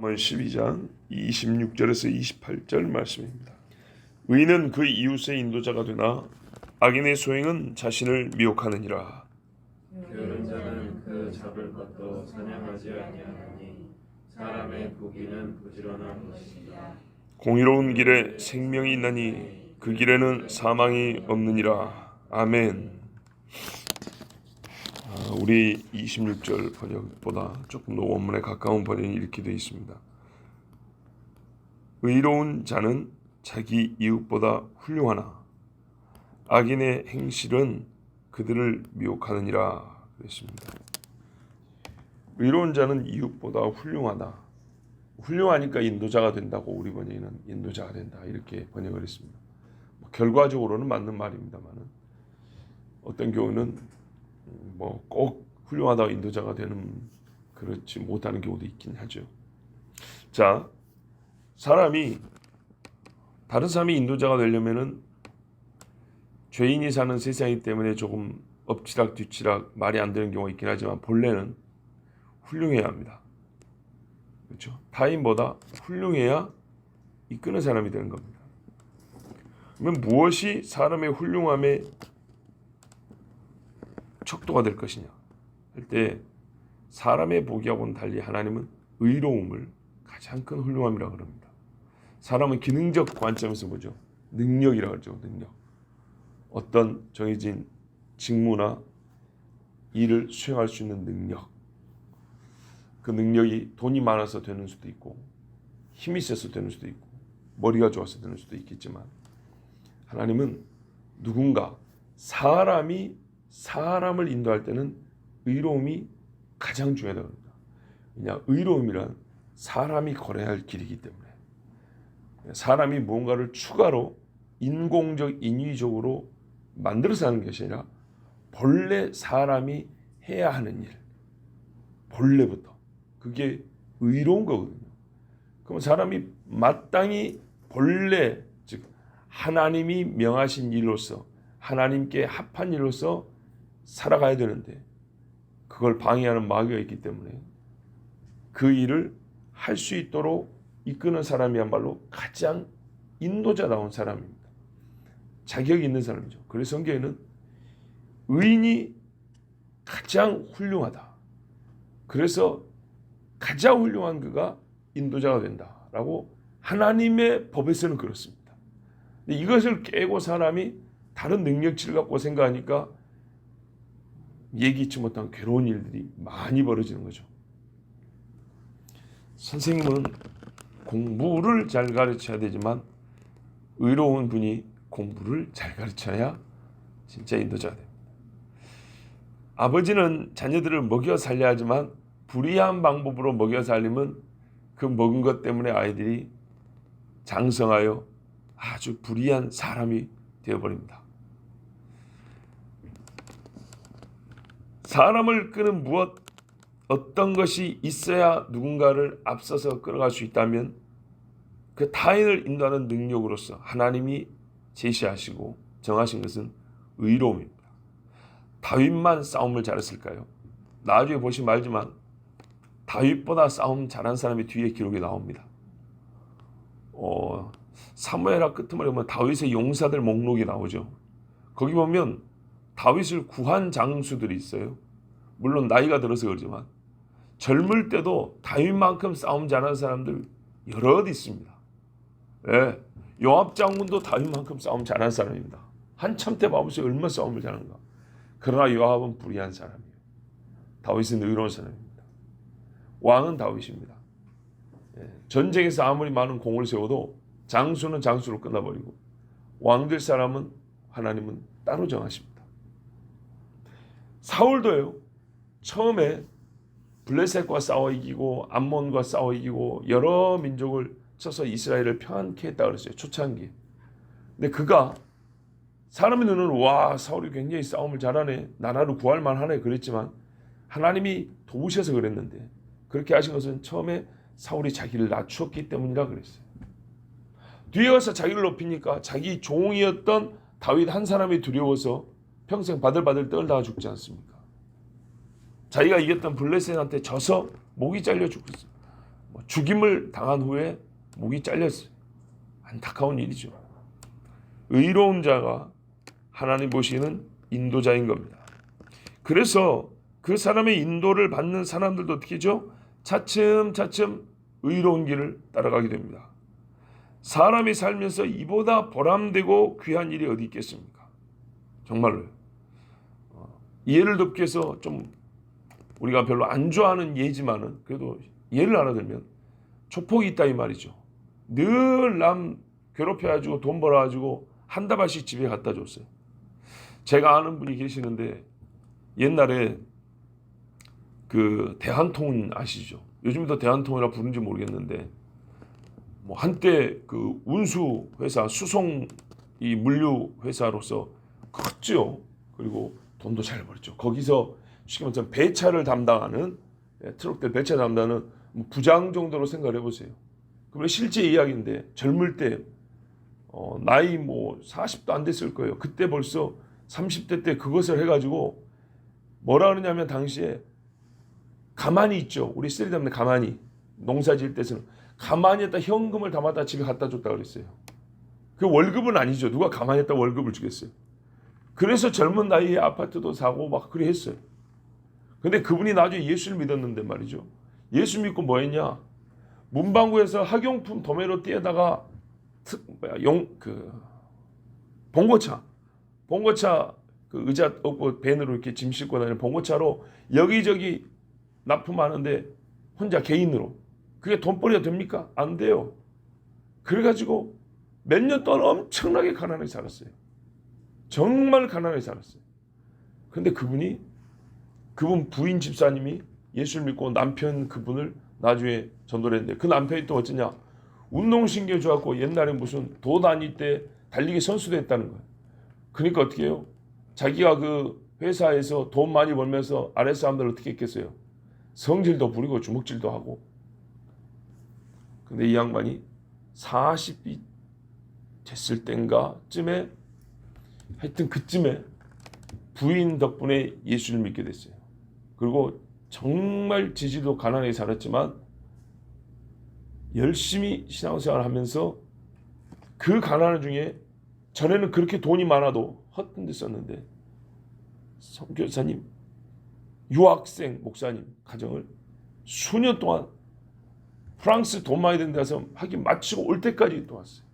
문 12장 26절에서 28절 말씀입니다. 의인은 그 이웃의 인도자가 되나 악인의 소행은 자신을 미혹하느니라. 게으른 자는 그 잡을 것도 사냥하지 아니하나니 사람의 부귀는 부지런한 것이다. 공의로운 길에 생명이 있나니 그 길에는 사망이 없느니라. 아멘. 아, 우리 26절 번역보다 조금 더 원문에 가까운 번역이 이렇게 되어 있습니다. 의로운 자는 자기 이웃보다 훌륭하나 악인의 행실은 그들을 미혹하느니라 그랬습니다. 의로운 자는 이웃보다 훌륭하다. 훌륭하니까 인도자가 된다고 우리 번역에는 인도자가 된다 이렇게 번역을 했습니다. 뭐 결과적으로는 맞는 말입니다만은 어떤 경우는 뭐 꼭 훌륭하다고 인도자가 되는 그렇지 못하는 경우도 있긴 하죠. 자, 사람이 다른 사람이 인도자가 되려면은 죄인이 사는 세상이기 때문에 조금 엎치락 뒤치락 말이 안 되는 경우가 있긴 하지만 본래는 훌륭해야 합니다. 그렇죠? 타인보다 훌륭해야 이끄는 사람이 되는 겁니다. 그러면 무엇이 사람의 훌륭함의 척도가 될 것이냐 할 때 사람의 보기하고는 달리 하나님은 의로움을 가장 큰 훌륭함이라 그럽니다. 사람은 기능적 관점에서 보죠. 능력이라 그러죠. 능력. 어떤 정해진 직무나 일을 수행할 수 있는 능력. 그 능력이 돈이 많아서 되는 수도 있고 힘이 세서 되는 수도 있고 머리가 좋아서 되는 수도 있겠지만 하나님은 누군가 사람이 사람을 인도할 때는 의로움이 가장 중요하다고 합니다. 왜냐 의로움이란 사람이 걸어야 할 길이기 때문에 사람이 무언가를 추가로 인공적 인위적으로 만들어서 하는 것이 아니라 본래 사람이 해야 하는 일 본래부터 그게 의로운 거거든요. 그럼 사람이 마땅히 본래 즉 하나님이 명하신 일로서 하나님께 합한 일로서 살아가야 되는데 그걸 방해하는 마귀가 있기 때문에 그 일을 할 수 있도록 이끄는 사람이야말로 가장 인도자다운 사람입니다. 자격이 있는 사람이죠. 그래서 성경에는 의인이 가장 훌륭하다. 그래서 가장 훌륭한 그가 인도자가 된다라고 하나님의 법에서는 그렇습니다. 이것을 깨고 사람이 다른 능력치를 갖고 생각하니까 예기치 못한 괴로운 일들이 많이 벌어지는 거죠. 선생님은 공부를 잘 가르쳐야 되지만 의로운 분이 공부를 잘 가르쳐야 진짜 인도자가 됩니다. 아버지는 자녀들을 먹여 살려야 하지만 불이한 방법으로 먹여 살리면 그 먹은 것 때문에 아이들이 장성하여 아주 불이한 사람이 되어버립니다. 사람을 끄는 무엇 어떤 것이 있어야 누군가를 앞서서 끌어갈 수 있다면 그 타인을 인도하는 능력으로서 하나님이 제시하시고 정하신 것은 의로움입니다. 다윗만 싸움을 잘했을까요? 나중에 보시면 알지만 다윗보다 싸움 잘한 사람이 뒤에 기록에 나옵니다. 어, 사무엘하 끝머리 보면 다윗의 용사들 목록이 나오죠. 거기 보면 다윗을 구한 장수들이 있어요. 물론 나이가 들어서 그러지만 젊을 때도 다윗만큼 싸움 잘하는 사람들 여럿 있습니다. 예, 요압 장군도 다윗만큼 싸움 잘하는 사람입니다. 한참 때 봐보세요. 얼마나 싸움을 잘하는가. 그러나 요압은 불의한 사람이에요. 다윗은 의로운 사람입니다. 왕은 다윗입니다. 예, 전쟁에서 아무리 많은 공을 세워도 장수는 장수로 끝나버리고 왕 될 사람은 하나님은 따로 정하십니다. 사울도요. 처음에 블레셋과 싸워 이기고 암몬과 싸워 이기고 여러 민족을 쳐서 이스라엘을 평안케 했다 그랬어요. 초창기. 근데 그가 사람의 눈은 와 사울이 굉장히 싸움을 잘하네 나라를 구할 만하네 그랬지만 하나님이 도우셔서 그랬는데 그렇게 하신 것은 처음에 사울이 자기를 낮추었기 때문이라 그랬어요. 뒤에 가서 자기를 높이니까 자기 종이었던 다윗 한 사람이 두려워서 평생 바들바들 떨다가 죽지 않습니까? 자기가 이겼던 블레셋한테 져서 목이 잘려 죽었어요. 뭐 죽임을 당한 후에 목이 잘렸어요. 안타까운 일이죠. 의로운 자가 하나님 보시는 인도자인 겁니다. 그래서 그 사람의 인도를 받는 사람들도 어떻게 하죠? 차츰차츰 의로운 길을 따라가게 됩니다. 사람이 살면서 이보다 보람되고 귀한 일이 어디 있겠습니까? 정말로요. 어, 예를 듭게서 좀 우리가 별로 안 좋아하는 예지만은 그래도 예를 하나 들면 조폭이 있다 이 말이죠. 늘 남 괴롭혀가지고 돈 벌어가지고 한 다발씩 집에 갖다 줬어요. 제가 아는 분이 계시는데 옛날에 그 대한통운 아시죠? 요즘도 대한통운이라 부른지 모르겠는데 뭐 한때 그 운수 회사 수송 이 물류 회사로서 컸죠. 그리고 돈도 잘 벌었죠. 거기서 쉽게 말하면 배차를 담당하는 예, 트럭들 배차 담당하는 뭐 부장 정도로 생각을 해보세요. 그러면 실제 이야기인데 젊을 때 어, 나이 뭐 40도 안 됐을 거예요. 그때 벌써 30대 때 그것을 해가지고 뭐라 그러냐면 당시에 가만히 있죠. 우리 쓰리 담는 가만히 농사 지을 때서는 가만히 했다 현금을 담아다 집에 갖다 줬다 그랬어요. 그 월급은 아니죠. 누가 가만히 했다 월급을 주겠어요. 그래서 젊은 나이에 아파트도 사고 막 그래 했어요. 근데 그분이 나중에 예수를 믿었는데 말이죠. 예수 믿고 뭐 했냐? 문방구에서 학용품 도매로 띄에다가 용그 봉고차 봉고차 그 의자 업고 밴으로 이렇게 짐 싣고 다니는 봉고차로 여기저기 납품하는데 혼자 개인으로 그게 돈벌이가 됩니까? 안 돼요. 그래가지고 몇 년 동안 엄청나게 가난하게 살았어요. 정말 가난하게 살았어요. 근데 그분이 그분 부인 집사님이 예수를 믿고 남편 그분을 나중에 전도를 했는데 그 남편이 또 어쩌냐 운동신경 좋았고 옛날에 무슨 도 다닐 때 달리기 선수도 했다는 거예요. 그러니까 어떻게 해요? 자기가 그 회사에서 돈 많이 벌면서 아래 사람들 어떻게 했겠어요? 성질도 부리고 주먹질도 하고. 근데 이 양반이 40이 됐을 땐가 쯤에 하여튼 그쯤에 부인 덕분에 예수를 믿게 됐어요. 그리고 정말 지지도 가난하게 살았지만 열심히 신앙생활을 하면서 그 가난 중에 전에는 그렇게 돈이 많아도 헛된 데 썼는데 선교사님, 유학생 목사님 가정을 수년 동안 프랑스 돈 많이 든 데서 하긴 마치고 올 때까지 또 왔어요.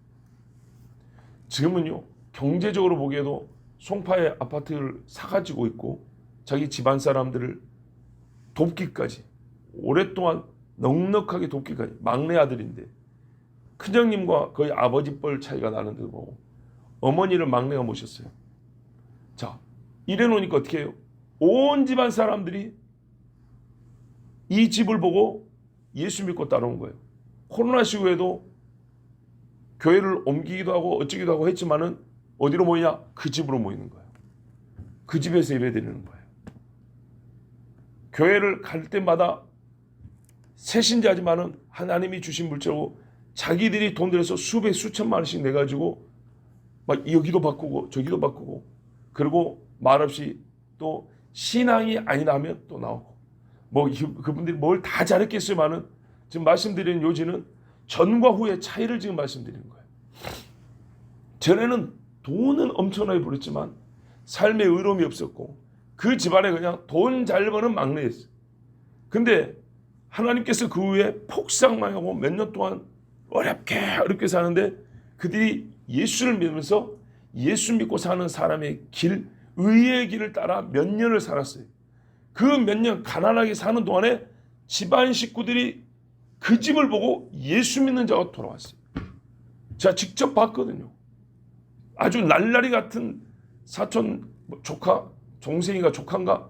지금은요 경제적으로 보기에도 송파에 아파트를 사가지고 있고 자기 집안 사람들을 돕기까지 오랫동안 넉넉하게 돕기까지 막내 아들인데 큰형님과 거의 아버지 뻘 차이가 나는데 뭐 어머니를 막내가 모셨어요. 자 이래 놓으니까 어떻게 해요? 온 집안 사람들이 이 집을 보고 예수 믿고 따라온 거예요. 코로나 시국에도 교회를 옮기기도 하고 어쩌기도 하고 했지만은 어디로 모이냐? 그 집으로 모이는 거예요. 그 집에서 예배 드리는 거예요. 교회를 갈 때마다 새신자지만은 하나님이 주신 물자고 자기들이 돈 들여서 수백 수천만 원씩 내 가지고 막 여기도 바꾸고 저기도 바꾸고 그리고 말없이 또 신앙이 아니라 하면 또 나오고 뭐 이- 그분들이 뭘 다 잘했겠지만은 지금 말씀드리는 요지는 전과 후의 차이를 지금 말씀드리는 거예요. 전에는 돈은 엄청나게 벌었지만 삶의 의로움이 없었고 그 집안에 그냥 돈 잘 버는 막내였어요. 근데 하나님께서 그 후에 폭삭만 하고 몇 년 동안 어렵게 어렵게 사는데 그들이 예수를 믿으면서 예수 믿고 사는 사람의 길, 의의 길을 따라 몇 년을 살았어요. 그 몇 년 가난하게 사는 동안에 집안 식구들이 그 집을 보고 예수 믿는 자가 돌아왔어요. 제가 직접 봤거든요. 아주 날라리 같은 사촌 뭐 조카, 동생이가 조카인가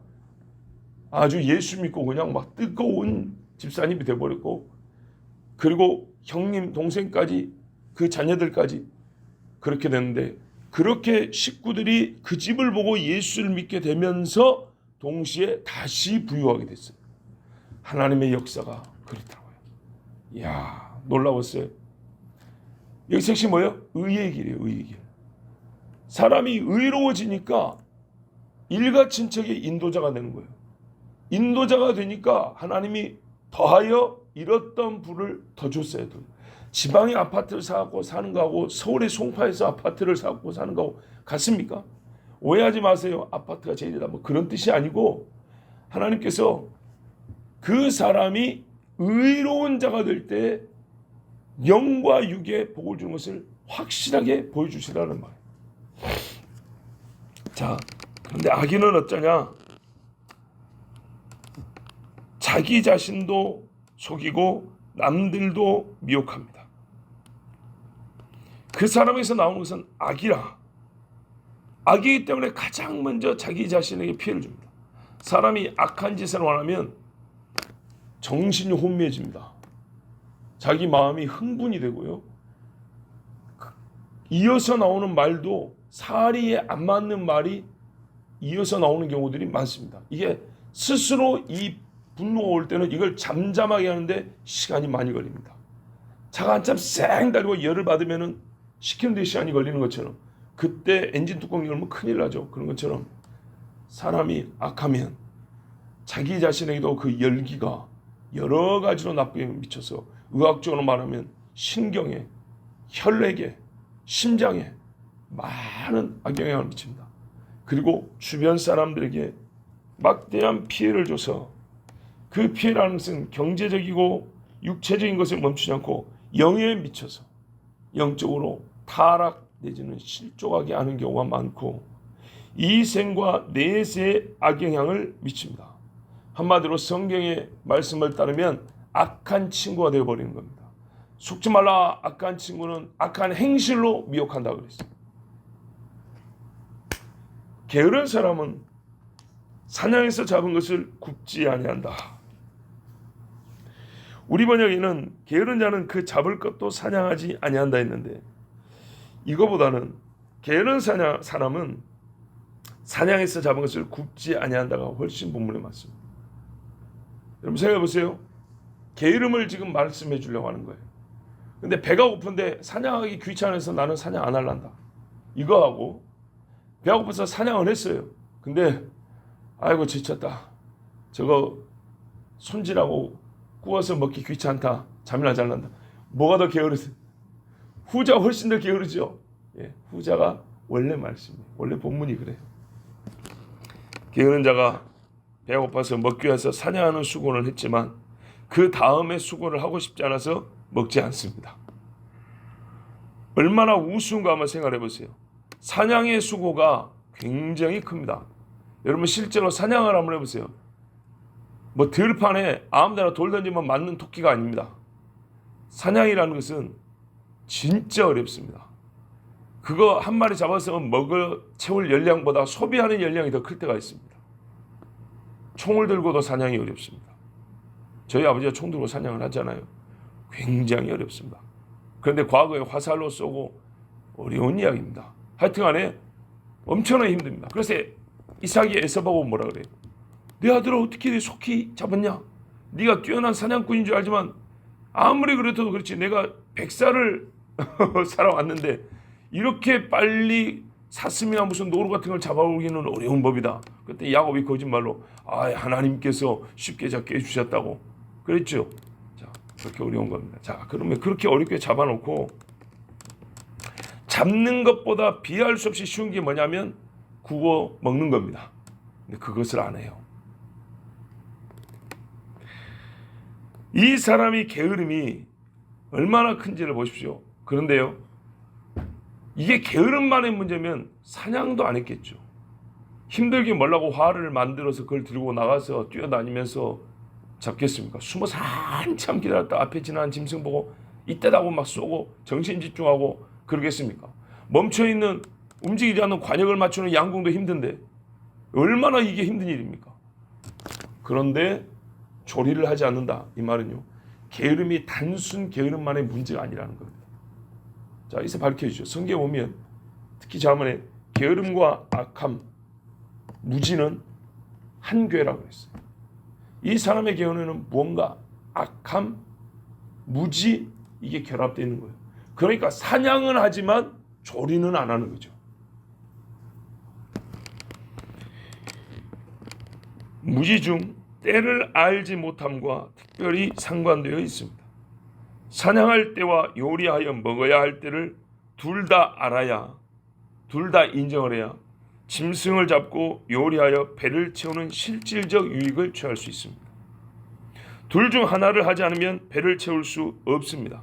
아주 예수 믿고 그냥 막 뜨거운 집사님이 돼버렸고 그리고 형님 동생까지 그 자녀들까지 그렇게 됐는데 그렇게 식구들이 그 집을 보고 예수를 믿게 되면서 동시에 다시 부유하게 됐어요. 하나님의 역사가 그렇더라고요. 이야 놀라웠어요. 여기서 핵심 뭐예요? 의의 길이에요. 의의 길. 사람이 의로워지니까 일가 친척의 인도자가 되는 거예요. 인도자가 되니까 하나님이 더하여 잃었던 부를 더 줬어야. 지방에 아파트를 사고 사는 거하고 서울의 송파에서 아파트를 사고 사는 거하고 같습니까? 오해하지 마세요. 아파트가 제일이다. 뭐 그런 뜻이 아니고 하나님께서 그 사람이 의로운 자가 될 때 영과 육에 복을 주는 것을 확실하게 보여주시라는 말. 자, 그런데 악인은 어쩌냐? 자기 자신도 속이고 남들도 미혹합니다. 그 사람에서 나오는 것은 악이라. 악이기 때문에 가장 먼저 자기 자신에게 피해를 줍니다. 사람이 악한 짓을 원하면 정신이 혼미해집니다. 자기 마음이 흥분이 되고요. 이어서 나오는 말도 사리에 안 맞는 말이 이어서 나오는 경우들이 많습니다. 이게 스스로 이 분노가 올 때는 이걸 잠잠하게 하는데 시간이 많이 걸립니다. 차가 한참 쌩 달리고 열을 받으면은 식히는데 시간이 걸리는 것처럼 그때 엔진 뚜껑 열면 큰일 나죠. 그런 것처럼 사람이 악하면 자기 자신에게도 그 열기가 여러 가지로 나쁘게 미쳐서 의학적으로 말하면 신경에, 혈액에, 심장에 많은 악영향을 미칩니다. 그리고 주변 사람들에게 막대한 피해를 줘서 그 피해라는 것은 경제적이고 육체적인 것을 멈추지 않고 영에 미쳐서 영적으로 타락 내지는 실족하게 하는 경우가 많고 이 생과 내세에 악영향을 미칩니다. 한마디로 성경의 말씀을 따르면 악한 친구가 되어버리는 겁니다. 속지 말라 악한 친구는 악한 행실로 미혹한다 그랬어요. 게으른 사람은 사냥에서 잡은 것을 굽지 아니한다. 우리 번역에는 게으른 자는 그 잡을 것도 사냥하지 아니한다 했는데 이거보다는 게으른 사냥 사람은 사냥에서 잡은 것을 굽지 아니한다가 훨씬 본문에 맞습니다. 여러분 생각해 보세요. 게으름을 지금 말씀해 주려고 하는 거예요. 근데 배가 고픈데 사냥하기 귀찮아서 나는 사냥 안 할란다. 이거하고 배가 고파서 사냥을 했어요. 근데 아이고 지쳤다. 저거 손질하고 구워서 먹기 귀찮다. 잠이나 잘 난다. 뭐가 더 게으르세요? 후자 훨씬 더 게으르죠. 예, 후자가 원래 말씀이에요. 원래 본문이 그래요. 게으른 자가 배가 고파서 먹기 위해서 사냥하는 수고를 했지만 그 다음에 수고를 하고 싶지 않아서 먹지 않습니다. 얼마나 우스운가 한번 생각해 보세요. 사냥의 수고가 굉장히 큽니다. 여러분 실제로 사냥을 한번 해보세요. 뭐 들판에 아무데나 돌 던지면 맞는 토끼가 아닙니다. 사냥이라는 것은 진짜 어렵습니다. 그거 한 마리 잡아서 먹을 채울 열량보다 소비하는 열량이 더 클 때가 있습니다. 총을 들고도 사냥이 어렵습니다. 저희 아버지가 총 들고 사냥을 하잖아요. 굉장히 어렵습니다. 그런데 과거에 화살로 쏘고 어려운 이야기입니다. 하여튼간에 엄청나게 힘듭니다. 그래서 이삭이 에서보고 뭐라 그래요? 내 아들을 어떻게 속히 잡았냐? 네가 뛰어난 사냥꾼인 줄 알지만 아무리 그래도 그렇지 내가 백살을 살아왔는데 이렇게 빨리 사슴이나 무슨 노루 같은 걸 잡아오기는 어려운 법이다. 그때 야곱이 거짓말로 아 하나님께서 쉽게 잡게 해주셨다고 그랬죠. 자 그렇게 어려운 겁니다. 자 그러면 그렇게 어렵게 잡아놓고 잡는 것보다 비할 수 없이 쉬운 게 뭐냐면 구워 먹는 겁니다. 근데 그것을 안 해요. 이 사람이 게으름이 얼마나 큰지를 보십시오. 그런데요. 이게 게으름만의 문제면 사냥도 안 했겠죠. 힘들게 몰라고 화를 만들어서 그걸 들고 나가서 뛰어다니면서 잡겠습니까? 숨어서 한참 기다렸다 앞에 지나간 짐승 보고 이때다고 막 쏘고 정신 집중하고 그러겠습니까? 멈춰 있는 움직이지 않는 관역을 맞추는 양궁도 힘든데 얼마나 이게 힘든 일입니까? 그런데 조리를 하지 않는다 이 말은요 게으름이 단순 게으름만의 문제가 아니라는 겁니다. 자 이제 밝혀주죠. 성경 보면 특히 자문에 게으름과 악함, 무지는 한 괴라고 했어요. 이 사람의 게으름은 무언가 악함, 무지 이게 결합되어 있는 거예요. 그러니까 사냥은 하지만 조리는 안 하는 거죠. 무지 중 때를 알지 못함과 특별히 상관되어 있습니다. 사냥할 때와 요리하여 먹어야 할 때를 둘 다 알아야 둘 다 인정을 해야 짐승을 잡고 요리하여 배를 채우는 실질적 유익을 취할 수 있습니다. 둘 중 하나를 하지 않으면 배를 채울 수 없습니다.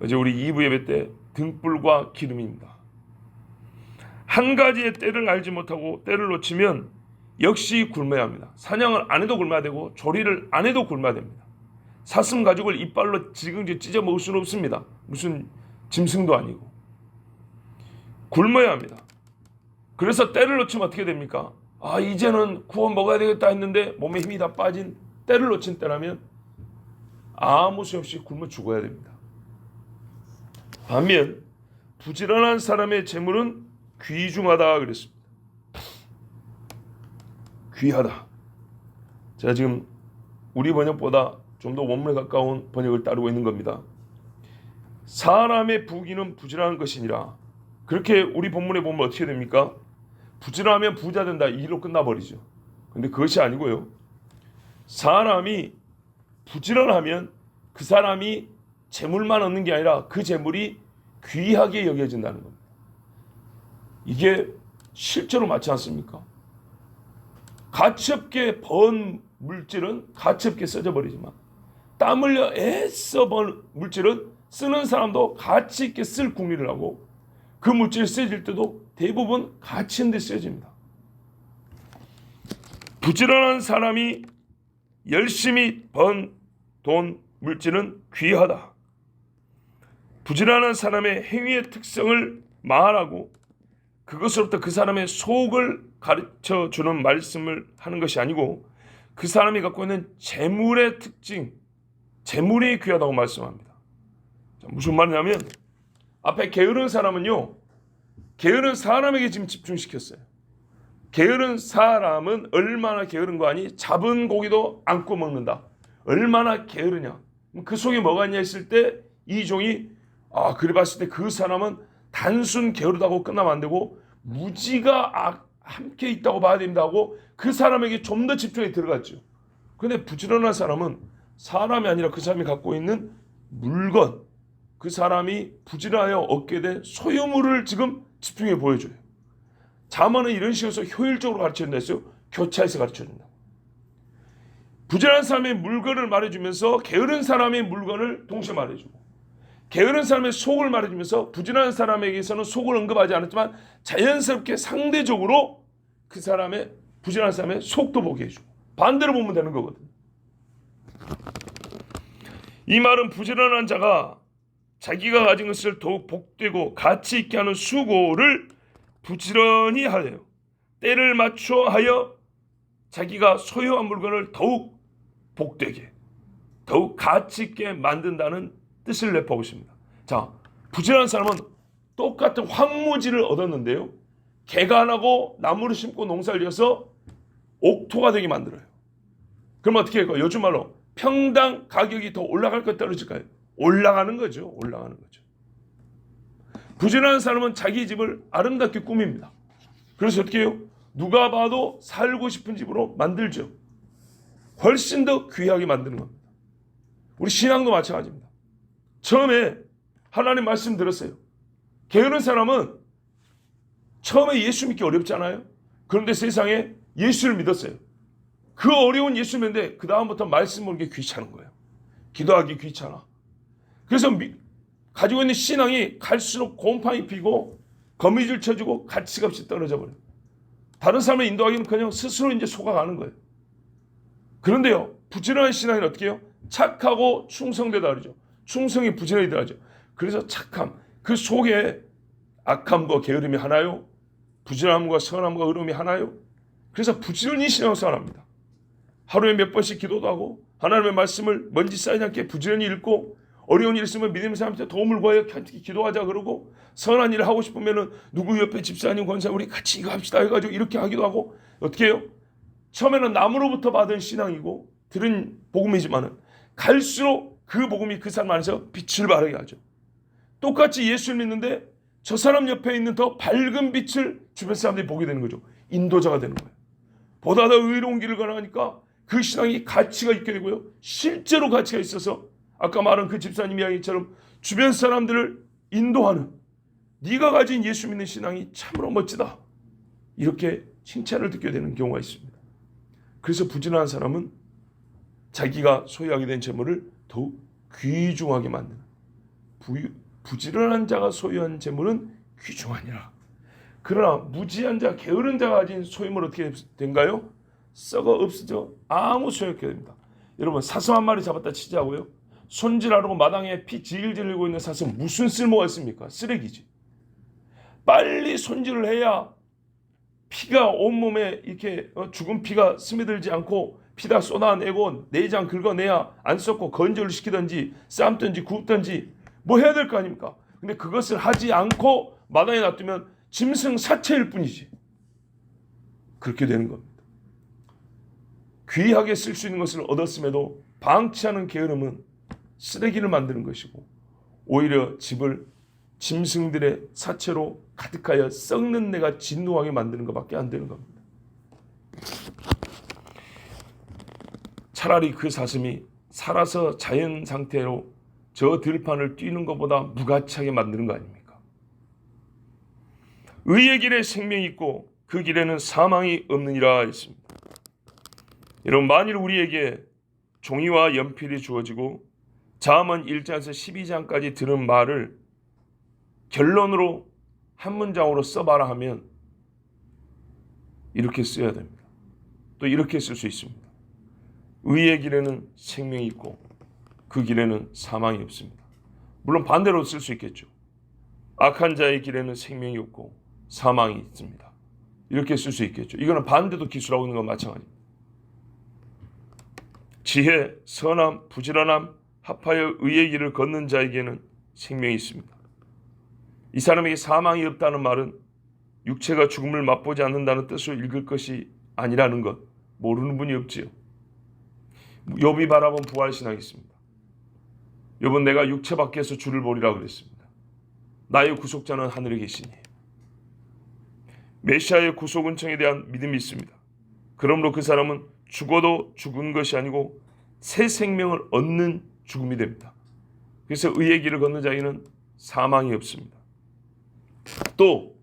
어제 우리 2부 예배 때 등불과 기름입니다. 한 가지의 때를 알지 못하고 때를 놓치면 역시 굶어야 합니다. 사냥을 안 해도 굶어야 되고 조리를 안 해도 굶어야 됩니다. 사슴 가죽을 이빨로 지금지 찢어 먹을 수는 없습니다. 무슨 짐승도 아니고 굶어야 합니다. 그래서 때를 놓치면 어떻게 됩니까? 아 이제는 구워 먹어야 되겠다 했는데 몸에 힘이 다 빠진 때를 놓친 때라면 아무 수 없이 굶어 죽어야 됩니다. 반면 부지런한 사람의 재물은 귀중하다 그랬습니다. 귀하다. 제가 지금 우리 번역보다 좀 더 원문에 가까운 번역을 따르고 있는 겁니다. 사람의 부귀는 부지런한 것이니라. 그렇게 우리 본문에 보면 어떻게 됩니까? 부지런하면 부자 된다. 이 일로 끝나버리죠. 근데 그것이 아니고요. 사람이 부지런하면 그 사람이 재물만 얻는 게 아니라 그 재물이 귀하게 여겨진다는 겁니다. 이게 실제로 맞지 않습니까? 가치없게 번 물질은 가치없게 써져 버리지만 땀 흘려 애써 번 물질은 쓰는 사람도 가치 있게 쓸 궁리를 하고 그 물질이 쓰여질 때도 대부분 가치 있는 데 쓰여집니다. 부지런한 사람이 열심히 번 돈 물질은 귀하다. 부지런한 사람의 행위의 특성을 말하고 그것으로부터 그 사람의 속을 가르쳐 주는 말씀을 하는 것이 아니고 그 사람이 갖고 있는 재물의 특징, 재물이 귀하다고 말씀합니다. 자, 무슨 말이냐면 앞에 게으른 사람은요, 게으른 사람에게 지금 집중시켰어요. 게으른 사람은 얼마나 게으른 거 아니? 잡은 고기도 안고 먹는다. 얼마나 게으르냐? 그 속에 뭐가 있냐 했을 때 이 종이 아 그래 봤을 때 그 사람은 단순 게으르다고 끝나면 안 되고 무지가 아, 함께 있다고 봐야 하고 그 사람에게 좀 더 집중이 들어갔죠. 근데 부지런한 사람은 사람이 아니라 그 사람이 갖고 있는 물건, 그 사람이 부지런하여 얻게 된 소유물을 지금 집중해 보여줘요. 자만은 이런 식으로 효율적으로 가르쳐 준다 했어요. 교차해서 가르쳐 준다. 부지런한 사람의 물건을 말해주면서 게으른 사람의 물건을 동시에 말해주고 게으른 사람의 속을 말해주면서 부지런한 사람에게서는 속을 언급하지 않았지만 자연스럽게 상대적으로 그 사람의 부지런한 사람의 속도 보게 해주고 반대로 보면 되는 거거든. 이 말은 부지런한 자가 자기가 가진 것을 더욱 복되고 가치 있게 하는 수고를 부지런히 하여 때를 맞춰 하여 자기가 소유한 물건을 더욱 복되게 더욱 가치 있게 만든다는 뜻을 내포하고 있습니다. 자, 부지런한 사람은 똑같은 황무지를 얻었는데요. 개간하고 나무를 심고 농사를 지어서 옥토가 되게 만들어요. 그럼 어떻게 할까요? 요즘 말로 평당 가격이 더 올라갈까요? 떨어질까요? 올라가는 거죠. 올라가는 거죠. 부지런한 사람은 자기 집을 아름답게 꾸밉니다. 그래서 어떻게 해요? 누가 봐도 살고 싶은 집으로 만들죠. 훨씬 더 귀하게 만드는 겁니다. 우리 신앙도 마찬가지입니다. 처음에 하나님 말씀 들었어요. 게으른 사람은 처음에 예수 믿기 어렵잖아요. 그런데 세상에 예수를 믿었어요. 그 어려운 예수 믿는데 그 다음부터 말씀 보는 게 귀찮은 거예요. 기도하기 귀찮아. 그래서 미, 가지고 있는 신앙이 갈수록 곰팡이 피고 거미줄 쳐주고 가치가 없이 떨어져 버려요. 다른 사람을 인도하기는 그냥 스스로 이제 속아가는 거예요. 그런데요, 부지런한 신앙은 어떻게 해요? 착하고 충성되다 그러죠. 충성이 부지런히 들어가죠. 그래서 착함, 그 속에 악함과 게으름이 하나요? 부지런함과 선함과 의로움이 하나요? 그래서 부지런히 신앙생활합니다. 하루에 몇 번씩 기도도 하고 하나님의 말씀을 먼지 쌓이지 않게 부지런히 읽고 어려운 일 있으면 믿음의 사람한테 도움을 구하여 견디게 기도하자 그러고 선한 일을 하고 싶으면은 누구 옆에 집사님 권사 우리 같이 이거 합시다 해가지고 이렇게 하기도 하고 어떻게 해요? 처음에는 남으로부터 받은 신앙이고 들은 복음이지만은 갈수록 그 복음이 그 사람 안에서 빛을 발하게 하죠. 똑같이 예수를 믿는데 저 사람 옆에 있는 더 밝은 빛을 주변 사람들이 보게 되는 거죠. 인도자가 되는 거예요. 보다 더 의로운 길을 걸어가니까 그 신앙이 가치가 있게 되고요. 실제로 가치가 있어서 아까 말한 그 집사님 이야기처럼 주변 사람들을 인도하는 네가 가진 예수 믿는 신앙이 참으로 멋지다. 이렇게 칭찬을 듣게 되는 경우가 있습니다. 그래서 부지런한 사람은 자기가 소유하게 된 재물을 더욱 귀중하게 만드는 부, 부지런한 자가 소유한 재물은 귀중하니라. 그러나 무지한 자, 게으른 자가 가진 소유물 어떻게 된가요? 썩어 없어져 아무 소용없게 됩니다. 여러분 사슴 한 마리 잡았다 치자고요. 손질하려고 마당에 피 질질 흘리고 있는 사슴 무슨 쓸모가 있습니까? 쓰레기지. 빨리 손질을 해야 피가 온몸에 이렇게 어, 죽은 피가 스며들지 않고 피다 쏟아내고 내장 긁어내야 안 썩고 건조를 시키든지 삶든지 굽든지 뭐 해야 될 거 아닙니까? 근데 그것을 하지 않고 마당에 놔두면 짐승 사체일 뿐이지. 그렇게 되는 겁니다. 귀하게 쓸 수 있는 것을 얻었음에도 방치하는 게으름은 쓰레기를 만드는 것이고 오히려 집을 짐승들의 사체로 가득하여 썩는 내가 진노하게 만드는 것밖에 안 되는 겁니다. 차라리 그 사슴이 살아서 자연 상태로 저 들판을 뛰는 것보다 무가치하게 만드는 거 아닙니까? 의의 길에 생명이 있고 그 길에는 사망이 없느니라 했습니다. 여러분 만일 우리에게 종이와 연필이 주어지고 자문 1장에서 12장까지 들은 말을 결론으로 한 문장으로 써봐라 하면 이렇게 써야 됩니다. 또 이렇게 쓸 수 있습니다. 의의 길에는 생명이 있고 그 길에는 사망이 없습니다. 물론 반대로 쓸 수 있겠죠. 악한 자의 길에는 생명이 없고 사망이 있습니다. 이렇게 쓸 수 있겠죠. 이거는 반대도 기술하고 있는 건 마찬가지입니다. 지혜, 선함, 부지런함, 합하여 의의 길을 걷는 자에게는 생명이 있습니다. 이 사람에게 사망이 없다는 말은 육체가 죽음을 맛보지 않는다는 뜻으로 읽을 것이 아니라는 것 모르는 분이 없지요. 욥이 바라본 부활 신앙이 있습니다. 욥은 내가 육체 밖에서 주를 보리라 그랬습니다. 나의 구속자는 하늘에 계시니 메시아의 구속 은총에 대한 믿음이 있습니다. 그러므로 그 사람은 죽어도 죽은 것이 아니고 새 생명을 얻는 죽음이 됩니다. 그래서 의의 길을 걷는 자에는 사망이 없습니다. 또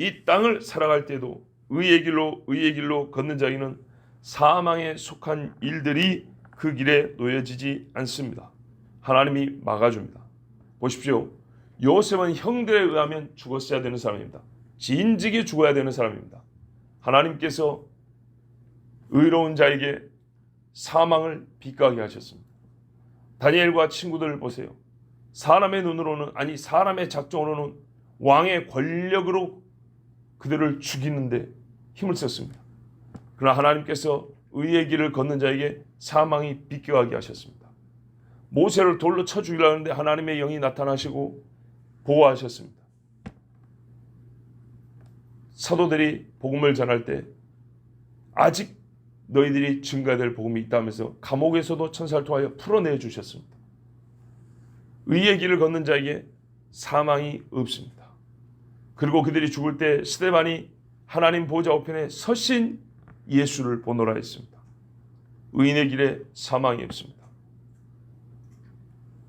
이 땅을 살아갈 때도 의의 길로 의의 길로 걷는 자에는 사망에 속한 일들이 그 길에 놓여지지 않습니다. 하나님이 막아줍니다. 보십시오. 요셉은 형들에 의하면 죽었어야 되는 사람입니다. 진즉에 죽어야 되는 사람입니다. 하나님께서 의로운 자에게 사망을 빛가게 하셨습니다. 다니엘과 친구들 보세요. 사람의 눈으로는 아니 사람의 작정으로는 왕의 권력으로 그들을 죽이는데 힘을 썼습니다. 그러나 하나님께서 의의 길을 걷는 자에게 사망이 비껴가게 하셨습니다. 모세를 돌로 쳐 죽이려는데 하나님의 영이 나타나시고 보호하셨습니다. 사도들이 복음을 전할 때 아직 너희들이 증가될 복음이 있다면서 감옥에서도 천사를 통하여 풀어내 주셨습니다. 의의 길을 걷는 자에게 사망이 없습니다. 그리고 그들이 죽을 때 스테반이 하나님 보좌 우편에 서신 예수를 보노라 했습니다. 의인의 길에 사망이 없습니다.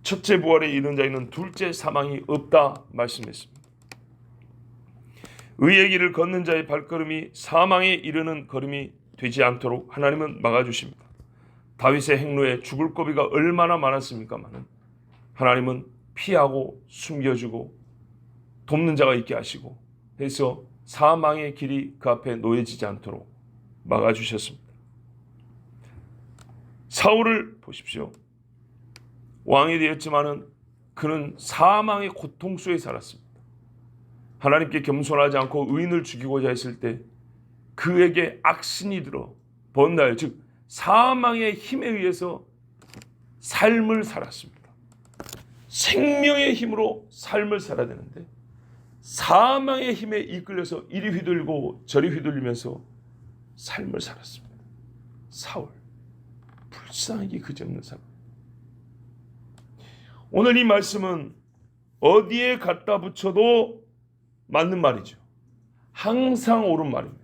첫째 부활에 이른 자에는 둘째 사망이 없다 말씀했습니다. 의의 길을 걷는 자의 발걸음이 사망에 이르는 걸음이 되지 않도록 하나님은 막아주십니다. 다윗의 행로에 죽을 고비가 얼마나 많았습니까마는 하나님은 피하고 숨겨주고 돕는 자가 있게 하시고 해서 사망의 길이 그 앞에 놓여지지 않도록 막아주셨습니다. 사울을 보십시오. 왕이 되었지만은 그는 사망의 고통 속에 살았습니다. 하나님께 겸손하지 않고 의인을 죽이고자 했을 때 그에게 악신이 들어 번날 즉 사망의 힘에 의해서 삶을 살았습니다. 생명의 힘으로 삶을 살아야 되는데 사망의 힘에 이끌려서 이리 휘둘고 저리 휘둘리면서 삶을 살았습니다. 사울 불쌍하게 그지없는 사람. 오늘 이 말씀은 어디에 갖다 붙여도 맞는 말이죠. 항상 옳은 말입니다.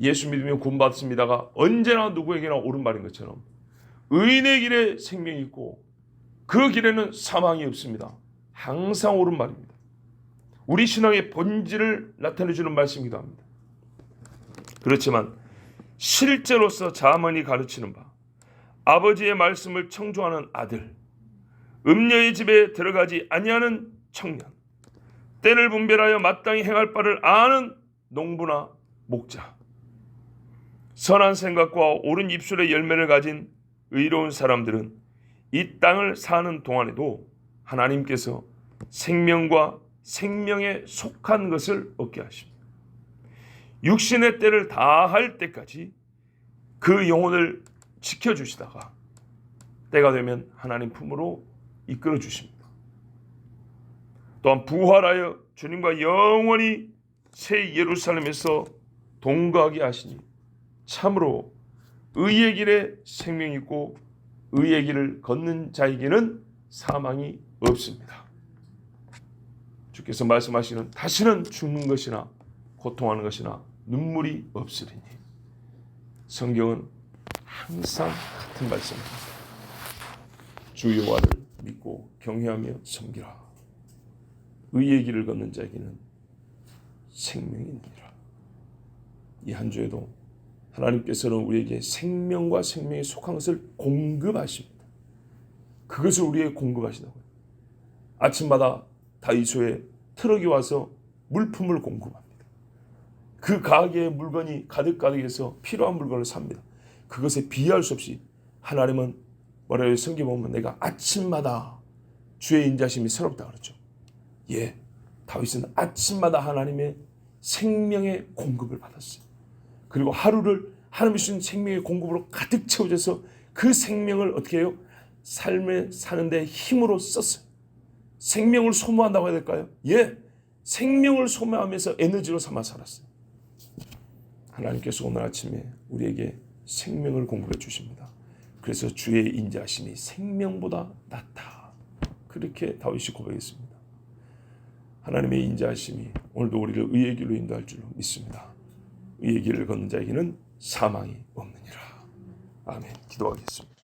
예수 믿으면 구원받습니다가 언제나 누구에게나 옳은 말인 것처럼 의인의 길에 생명이 있고 그 길에는 사망이 없습니다. 항상 옳은 말입니다. 우리 신앙의 본질을 나타내주는 말씀이기도 합니다. 그렇지만 실제로서 자문이 가르치는 바 아버지의 말씀을 청조하는 아들 음녀의 집에 들어가지 아니하는 청년 때를 분별하여 마땅히 행할 바를 아는 농부나 목자 선한 생각과 옳은 입술의 열매를 가진 의로운 사람들은 이 땅을 사는 동안에도 하나님께서 생명과 생명에 속한 것을 얻게 하십니다. 육신의 때를 다할 때까지 그 영혼을 지켜주시다가 때가 되면 하나님 품으로 이끌어 주십니다. 또한 부활하여 주님과 영원히 새 예루살렘에서 동거하게 하시니 참으로 의의 길에 생명이 있고 의의 길을 걷는 자에게는 사망이 없습니다. 주께서 말씀하시는 다시는 죽는 것이나 고통하는 것이나 눈물이 없으리니 성경은 항상 같은 말씀입니다. 주 여호와를 믿고 경외하며 섬기라. 의의 길을 걷는 자에게는 생명이니라. 이 한 주에도 하나님께서는 우리에게 생명과 생명에 속한 것을 공급하십니다. 그것을 우리에게 공급하시다고요. 아침마다 다이소에 트럭이 와서 물품을 공급합니다. 그 가게에 물건이 가득 가득해서 필요한 물건을 삽니다. 그것에 비할 수 없이 하나님은 뭐라고 성경 보면 내가 아침마다 주의 인자심이 새롭다 그러죠. 예, 다윗은 아침마다 하나님의 생명의 공급을 받았어요. 그리고 하루를 하나님이 주신 생명의 공급으로 가득 채워져서 그 생명을 어떻게 해요? 삶에 사는데 힘으로 썼어요. 생명을 소모한다고 해야 될까요? 예, 생명을 소모하면서 에너지로 삼아 살았어요. 하나님께서 오늘 아침에 우리에게 생명을 공급해 주십니다. 그래서 주의 인자심이 생명보다 낫다. 그렇게 다윗이 고백했습니다. 하나님의 인자하심이 오늘도 우리를 의의 길로 인도할 줄로 믿습니다. 의의 길을 걷는 자에게는 사망이 없느니라. 아멘. 기도하겠습니다.